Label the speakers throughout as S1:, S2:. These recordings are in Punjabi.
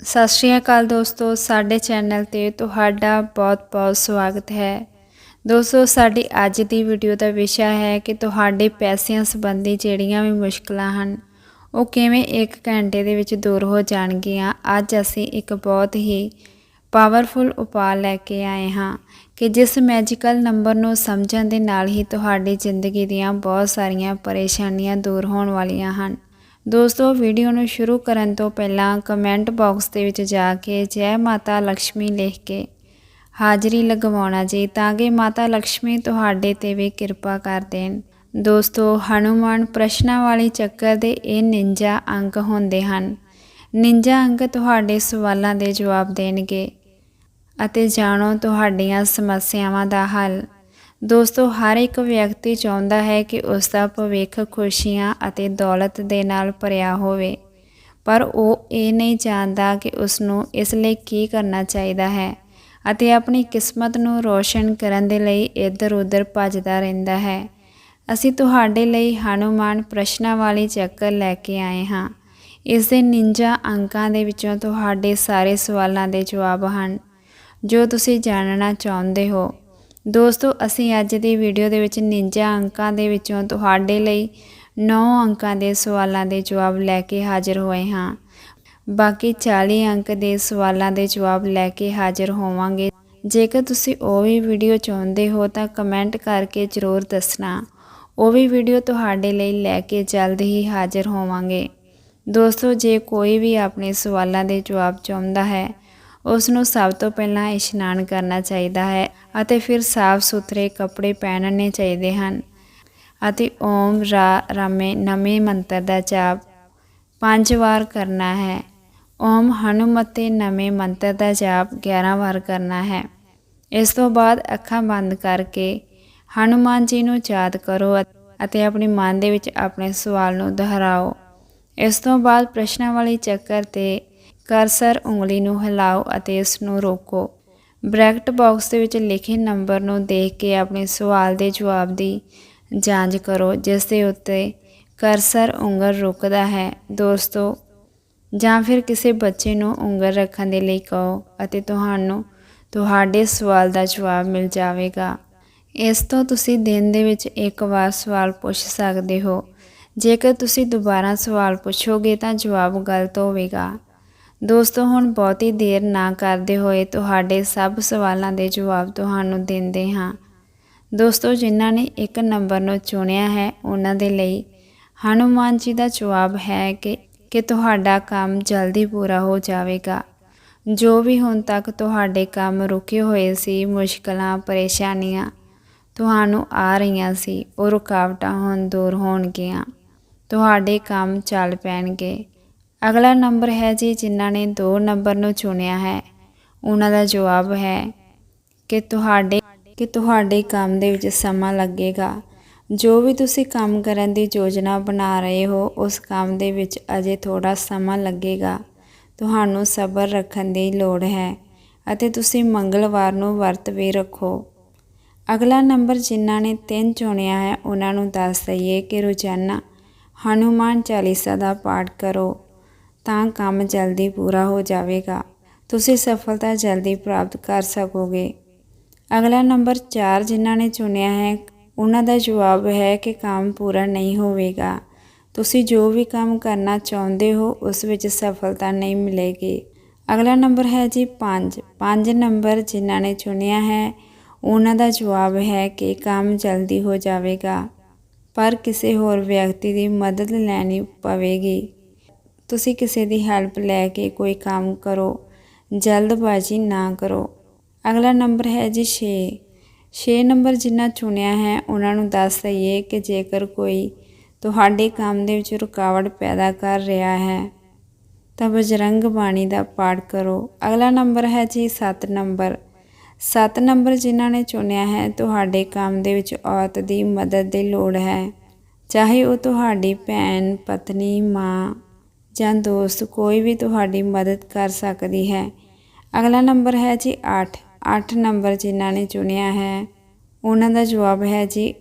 S1: ਸਤਿ ਸ਼੍ਰੀ ਅਕਾਲ ਦੋਸਤੋ, ਸਾਡੇ ਚੈਨਲ ਤੇ ਤੁਹਾਡਾ ਬਹੁਤ-ਬਹੁਤ ਸਵਾਗਤ ਹੈ। ਦੋਸਤੋ, ਸਾਡੀ ਅੱਜ ਦੀ ਵੀਡੀਓ ਦਾ ਵਿਸ਼ਾ ਹੈ ਕਿ ਤੁਹਾਡੇ ਪੈਸਿਆਂ ਸੰਬੰਧੀ ਜਿਹੜੀਆਂ ਵੀ ਮੁਸ਼ਕਲਾਂ ਹਨ, ਉਹ ਕਿਵੇਂ 1 ਘੰਟੇ ਦੇ ਵਿੱਚ ਦੂਰ ਹੋ ਜਾਣਗੀਆਂ। ਅੱਜ ਅਸੀਂ ਇੱਕ ਬਹੁਤ ਹੀ ਪਾਵਰਫੁਲ ਉਪਾਅ ਲੈ ਕੇ ਆਏ ਹਾਂ ਕਿ ਜਿਸ ਮੈਜੀਕਲ ਨੰਬਰ ਨੂੰ ਸਮਝਣ ਦੇ ਨਾਲ ਹੀ ਤੁਹਾਡੀ ਜ਼ਿੰਦਗੀ ਦੀਆਂ ਬਹੁਤ ਸਾਰੀਆਂ ਪਰੇਸ਼ਾਨੀਆਂ ਦੂਰ ਹੋਣ ਵਾਲੀਆਂ ਹਨ। ਦੋਸਤੋ ਵੀਡੀਓ ਨੂੰ ਸ਼ੁਰੂ ਕਰਨ ਤੋਂ ਪਹਿਲਾਂ ਕਮੈਂਟ ਬਾਕਸ ਦੇ ਵਿੱਚ ਜਾ ਕੇ ਜੈ ਮਾਤਾ ਲక్ష్ਮੀ ਲਿਖ ਕੇ ਹਾਜ਼ਰੀ ਲਗਵਾਉਣਾ ਜੀ, ਤਾਂ ਕਿ ਮਾਤਾ ਲక్ష్ਮੀ ਤੁਹਾਡੇ ਤੇ ਵੀ ਕਿਰਪਾ ਕਰ ਦੇਣ। ਦੋਸਤੋ, ਹਨੂਮਾਨ ਪ੍ਰਸ਼ਨਾਂ ਵਾਲੀ ਚੱਕਰ ਦੇ ਇਹ ਨਿੰਜਾ ਅੰਕ ਹੁੰਦੇ ਹਨ। ਨਿੰਜਾ ਅੰਕ ਤੁਹਾਡੇ ਸਵਾਲਾਂ ਦੇ ਜਵਾਬ ਦੇਣਗੇ ਅਤੇ ਜਾਣੋ ਤੁਹਾਡੀਆਂ ਸਮੱਸਿਆਵਾਂ ਦਾ ਹੱਲ। ਦੋਸਤੋ, ਹਰ ਇੱਕ ਵਿਅਕਤੀ ਚਾਹੁੰਦਾ ਹੈ ਕਿ ਉਸ ਦਾ ਭਵਿੱਖ ਖੁਸ਼ੀਆਂ ਅਤੇ ਦੌਲਤ ਦੇ ਨਾਲ ਭਰਿਆ ਹੋਵੇ। ਪਰ ਉਹ ਇਹ ਨਹੀਂ ਜਾਣਦਾ ਕਿ ਉਸ ਨੂੰ ਇਸ ਲਈ ਕੀ ਕਰਨਾ ਚਾਹੀਦਾ ਹੈ ਅਤੇ ਆਪਣੀ ਕਿਸਮਤ ਨੂੰ ਰੋਸ਼ਨ ਕਰਨ ਦੇ ਲਈ ਇੱਧਰ-ਉੱਧਰ ਭੱਜਦਾ ਰਹਿੰਦਾ ਹੈ। ਅਸੀਂ ਤੁਹਾਡੇ ਲਈ ਹਨੂਮਾਨ ਪ੍ਰਸ਼ਨਾਂ ਵਾਲੀ ਚੱਕਰ ਲੈ ਕੇ ਆਏ ਹਾਂ। ਇਸ ਦੇ ਨਿੰਜਾ ਅੰਕਾਂ ਦੇ ਵਿੱਚੋਂ ਤੁਹਾਡੇ ਸਾਰੇ ਸਵਾਲਾਂ ਦੇ ਜਵਾਬ ਹਨ, ਜੋ ਤੁਸੀਂ ਜਾਣਨਾ ਚਾਹੁੰਦੇ ਹੋ। ਦੋਸਤੋ, ਅਸੀਂ ਅੱਜ ਦੀ ਵੀਡੀਓ ਦੇ ਵਿੱਚ ਨਿੰਜਾ ਅੰਕਾਂ ਦੇ ਵਿੱਚੋਂ ਤੁਹਾਡੇ ਲਈ 9 ਅੰਕਾਂ ਦੇ ਸਵਾਲਾਂ ਦੇ ਜਵਾਬ ਲੈ ਕੇ ਹਾਜ਼ਰ ਹੋਏ ਹਾਂ। ਬਾਕੀ 40 ਅੰਕ ਦੇ ਸਵਾਲਾਂ ਦੇ ਜਵਾਬ ਲੈ ਕੇ ਹਾਜ਼ਰ ਹੋਵਾਂਗੇ। ਜੇਕਰ ਤੁਸੀਂ ਉਹ ਵੀ ਵੀਡੀਓ ਚਾਹੁੰਦੇ ਹੋ ਤਾਂ ਕਮੈਂਟ ਕਰਕੇ ਜ਼ਰੂਰ ਦੱਸਣਾ। ਉਹ ਵੀ ਵੀਡੀਓ ਤੁਹਾਡੇ ਲਈ ਲੈ ਕੇ ਜਲਦ ਹੀ ਹਾਜ਼ਰ ਹੋਵਾਂਗੇ। ਦੋਸਤੋ, ਜੇ ਕੋਈ ਵੀ ਆਪਣੇ ਸਵਾਲਾਂ ਦੇ ਜਵਾਬ ਚਾਹੁੰਦਾ ਹੈ ਉਸ ਨੂੰ ਸਭ ਤੋਂ ਪਹਿਲਾਂ ਇਸ਼ਨਾਨ ਕਰਨਾ ਚਾਹੀਦਾ ਹੈ ਅਤੇ ਫਿਰ ਸਾਫ਼ ਸੁਥਰੇ ਕੱਪੜੇ ਪਹਿਨਣੇ ਚਾਹੀਦੇ ਹਨ। ਅਤੇ ਓਮ ਰਾ ਰਾਮੇ ਨਵੇਂ ਮੰਤਰ ਦਾ ਜਾਪ ਪੰਜ ਵਾਰ ਕਰਨਾ ਹੈ। ਓਮ ਹਨੂਮਤੇ ਨਵੇਂ ਮੰਤਰ ਦਾ ਜਾਪ 11 ਵਾਰ ਕਰਨਾ ਹੈ। ਇਸ ਤੋਂ ਬਾਅਦ ਅੱਖਾਂ ਬੰਦ ਕਰਕੇ ਹਨੂਮਾਨ ਜੀ ਨੂੰ ਯਾਦ ਕਰੋ ਅਤੇ ਆਪਣੇ ਮਨ ਦੇ ਵਿੱਚ ਆਪਣੇ ਸਵਾਲ ਨੂੰ ਦੁਹਰਾਓ। ਇਸ ਤੋਂ ਬਾਅਦ ਪ੍ਰਸ਼ਨਾਂ ਵਾਲੀ ਚੱਕਰ ਤੇ ਕਰਸਰ ਉਂਗਲੀ ਨੂੰ ਹਿਲਾਓ ਅਤੇ ਇਸ ਨੂੰ ਰੋਕੋ। ਬ੍ਰੈਕਟ ਬਾਕਸ ਦੇ ਵਿੱਚ ਲਿਖੇ ਨੰਬਰ ਨੂੰ ਦੇਖ ਕੇ ਆਪਣੇ ਸਵਾਲ ਦੇ ਜਵਾਬ ਦੀ ਜਾਂਚ ਕਰੋ, ਜਿਸ ਦੇ ਉੱਤੇ ਕਰਸਰ ਉਂਗਲ ਰੁਕਦਾ ਹੈ। ਦੋਸਤੋ, ਜਾਂ ਫਿਰ ਕਿਸੇ ਬੱਚੇ ਨੂੰ ਉਂਗਲ ਰੱਖਣ ਦੇ ਲਈ ਕਹੋ ਅਤੇ ਤੁਹਾਨੂੰ ਤੁਹਾਡੇ ਸਵਾਲ ਦਾ ਜਵਾਬ ਮਿਲ ਜਾਵੇਗਾ। ਇਸ ਤੋਂ ਤੁਸੀਂ ਦਿਨ ਦੇ ਵਿੱਚ ਇੱਕ ਵਾਰ ਸਵਾਲ ਪੁੱਛ ਸਕਦੇ ਹੋ। ਜੇਕਰ ਤੁਸੀਂ ਦੁਬਾਰਾ ਸਵਾਲ ਪੁੱਛੋਗੇ ਤਾਂ ਜਵਾਬ ਗਲਤ ਹੋਵੇਗਾ। ਦੋਸਤੋ, ਹੁਣ ਬਹੁਤੀ ਦੇਰ ਨਾ ਕਰਦੇ ਹੋਏ ਤੁਹਾਡੇ ਸਭ ਸਵਾਲਾਂ ਦੇ ਜਵਾਬ ਤੁਹਾਨੂੰ ਦਿੰਦੇ ਹਾਂ। ਦੋਸਤੋ, ਜਿਨ੍ਹਾਂ ਨੇ ਇੱਕ ਨੰਬਰ ਨੂੰ ਚੁਣਿਆ ਹੈ, ਉਹਨਾਂ ਦੇ ਲਈ ਹਨੂਮਾਨ ਜੀ ਦਾ ਜਵਾਬ ਹੈ ਕਿ ਕਿ ਤੁਹਾਡਾ ਕੰਮ ਜਲਦੀ ਪੂਰਾ ਹੋ ਜਾਵੇਗਾ। ਜੋ ਵੀ ਹੁਣ ਤੱਕ ਤੁਹਾਡੇ ਕੰਮ ਰੁਕੇ ਹੋਏ ਸੀ, ਮੁਸ਼ਕਲਾਂ, ਪਰੇਸ਼ਾਨੀਆਂ ਤੁਹਾਨੂੰ ਆ ਰਹੀਆਂ ਸੀ, ਉਹ ਰੁਕਾਵਟਾਂ ਹੁਣ ਦੂਰ ਹੋਣਗੀਆਂ। ਤੁਹਾਡੇ ਕੰਮ ਚੱਲ ਪੈਣਗੇ। ਅਗਲਾ ਨੰਬਰ ਹੈ ਜੀ ਜਿਨ੍ਹਾਂ ਨੇ 2 ਨੰਬਰ ਨੂੰ ਚੁਣਿਆ ਹੈ। ਉਹਨਾਂ ਦਾ ਜਵਾਬ ਹੈ ਕਿ ਤੁਹਾਡੇ ਕਿ ਤੁਹਾਡੇ ਕੰਮ ਦੇ ਵਿੱਚ ਸਮਾਂ ਲੱਗੇਗਾ। ਜੋ ਵੀ ਤੁਸੀਂ ਕੰਮ ਕਰਨ ਦੀ ਯੋਜਨਾ ਬਣਾ ਰਹੇ ਹੋ, ਉਸ ਕੰਮ ਦੇ ਵਿੱਚ ਅਜੇ ਥੋੜਾ ਸਮਾਂ ਲੱਗੇਗਾ। ਤੁਹਾਨੂੰ ਸਬਰ ਰੱਖਣ ਦੀ ਲੋੜ ਹੈ ਅਤੇ ਤੁਸੀਂ ਮੰਗਲਵਾਰ ਨੂੰ ਵਰਤ ਵੀ ਰੱਖੋ। ਅਗਲਾ ਨੰਬਰ ਜਿਨ੍ਹਾਂ ਨੇ 3 ਚੁਣਿਆ ਹੈ, ਉਹਨਾਂ ਨੂੰ ਦੱਸ ਦਈਏ ਕਿ ਰੋਜ਼ਾਨਾ ਹਨੂਮਾਨ ਚਾਲੀਸਾ ਦਾ ਪਾਠ ਕਰੋ। ਤਾਂ ਕੰਮ ਜਲਦੀ ਪੂਰਾ ਹੋ ਜਾਵੇਗਾ। ਤੁਸੀਂ ਸਫਲਤਾ ਜਲਦੀ ਪ੍ਰਾਪਤ ਕਰ ਸਕੋਗੇ। ਅਗਲਾ ਨੰਬਰ 4 ਜਿਨ੍ਹਾਂ ਨੇ ਚੁਣਿਆ ਹੈ, ਉਹਨਾਂ ਦਾ ਜਵਾਬ ਹੈ ਕਿ ਕੰਮ ਪੂਰਾ ਨਹੀਂ ਹੋਵੇਗਾ। ਤੁਸੀਂ ਜੋ ਵੀ ਕੰਮ ਕਰਨਾ ਚਾਹੁੰਦੇ ਹੋ, ਉਸ ਵਿੱਚ ਸਫਲਤਾ ਨਹੀਂ ਮਿਲੇਗੀ। ਅਗਲਾ ਨੰਬਰ ਹੈ ਜੀ 5 5 ਨੰਬਰ ਜਿਨ੍ਹਾਂ ਨੇ ਚੁਣਿਆ ਹੈ, ਉਹਨਾਂ ਦਾ ਜਵਾਬ ਹੈ ਕਿ ਕੰਮ ਜਲਦੀ ਹੋ ਜਾਵੇਗਾ, ਪਰ ਕਿਸੇ ਹੋਰ ਵਿਅਕਤੀ ਦੀ ਮਦਦ ਲੈਣੀ ਪਵੇਗੀ। ਤੁਸੀਂ ਕਿਸੇ ਦੀ ਹੈਲਪ ਲੈ ਕੇ ਕੋਈ ਕੰਮ ਕਰੋ, ਜਲਦਬਾਜ਼ੀ ਨਾ ਕਰੋ। ਅਗਲਾ ਨੰਬਰ ਹੈ ਜੀ 6 6 ਨੰਬਰ ਜਿਨ੍ਹਾਂ ਚੁਣਿਆ ਹੈ, ਉਹਨਾਂ ਨੂੰ ਦੱਸ ਦਈਏ ਕਿ ਜੇਕਰ ਕੋਈ ਤੁਹਾਡੇ ਕੰਮ ਦੇ ਵਿੱਚ ਰੁਕਾਵਟ ਪੈਦਾ ਕਰ ਰਿਹਾ ਹੈ, ਤਾਂ ਬਜਰੰਗ ਬਾਣੀ ਦਾ ਪਾਠ ਕਰੋ। ਅਗਲਾ ਨੰਬਰ ਹੈ ਜੀ 7 ਨੰਬਰ। 7 ਨੰਬਰ ਜਿਨ੍ਹਾਂ ਨੇ ਚੁਣਿਆ ਹੈ, ਤੁਹਾਡੇ ਕੰਮ ਦੇ ਵਿੱਚ ਔਰਤ ਦੀ ਮਦਦ ਦੀ ਲੋੜ ਹੈ। ਚਾਹੇ ਉਹ ਤੁਹਾਡੀ ਭੈਣ, ਪਤਨੀ, ਮਾਂ ਜਾਂ ਦੋਸਤ ਕੋਈ ਵੀ ਤੁਹਾਡੀ ਮਦਦ ਕਰ ਸਕਦੀ ਹੈ। ਅਗਲਾ ਨੰਬਰ ਹੈ ਜੀ 8 8 ਨੰਬਰ ਜਿਨ੍ਹਾਂ ਨੇ ਚੁਣਿਆ ਹੈ, ਉਹਨਾਂ ਦਾ ਜਵਾਬ ਹੈ ਜੀ,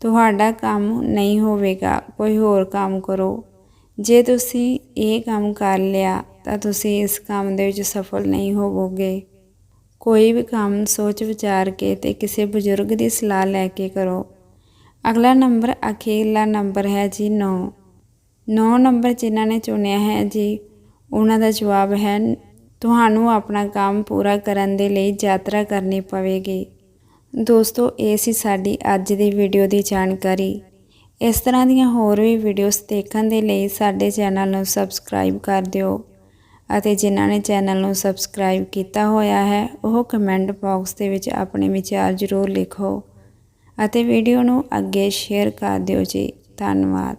S1: ਤੁਹਾਡਾ ਕੰਮ ਨਹੀਂ ਹੋਵੇਗਾ, ਕੋਈ ਹੋਰ ਕੰਮ ਕਰੋ। ਜੇ ਤੁਸੀਂ ਇਹ ਕੰਮ ਕਰ ਲਿਆ, ਤਾਂ ਤੁਸੀਂ ਇਸ ਕੰਮ ਦੇ ਵਿੱਚ ਸਫਲ ਨਹੀਂ ਹੋਵੋਗੇ। ਕੋਈ ਵੀ ਕੰਮ ਸੋਚ ਵਿਚਾਰ ਕੇ ਤੇ ਕਿਸੇ ਬਜ਼ੁਰਗ ਦੀ ਸਲਾਹ ਲੈ ਕੇ ਕਰੋ। ਅਗਲਾ ਨੰਬਰ, ਅਖੀਰਲਾ ਨੰਬਰ ਹੈ ਜੀ 9 9 ਨੰਬਰ ਜਿਨ੍ਹਾਂ ਨੇ ਚੁਣਿਆ ਹੈ ਜੀ, ਉਹਨਾਂ ਦਾ ਜਵਾਬ ਹੈ, ਤੁਹਾਨੂੰ ਆਪਣਾ ਕੰਮ ਪੂਰਾ ਕਰਨ ਦੇ ਲਈ ਯਾਤਰਾ ਕਰਨੀ ਪਵੇਗੀ। ਦੋਸਤੋ, ਇਹ ਸੀ ਸਾਡੀ ਅੱਜ ਦੀ ਵੀਡੀਓ ਦੀ ਜਾਣਕਾਰੀ। ਇਸ ਤਰ੍ਹਾਂ ਦੀਆਂ ਹੋਰ ਵੀ ਵੀਡੀਓਜ਼ ਦੇਖਣ ਦੇ ਲਈ ਸਾਡੇ ਚੈਨਲ ਨੂੰ ਸਬਸਕ੍ਰਾਈਬ ਕਰ ਦਿਓ ਅਤੇ ਜਿਨ੍ਹਾਂ ਨੇ ਚੈਨਲ ਨੂੰ ਸਬਸਕ੍ਰਾਈਬ ਕੀਤਾ ਹੋਇਆ ਹੈ, ਉਹ ਕਮੈਂਟ ਬਾਕਸ ਦੇ ਵਿੱਚ ਆਪਣੇ ਵਿਚਾਰ ਜ਼ਰੂਰ ਲਿਖੋ ਅਤੇ ਵੀਡੀਓ ਨੂੰ ਅੱਗੇ ਸ਼ੇਅਰ ਕਰ ਦਿਓ ਜੀ। ਧੰਨਵਾਦ।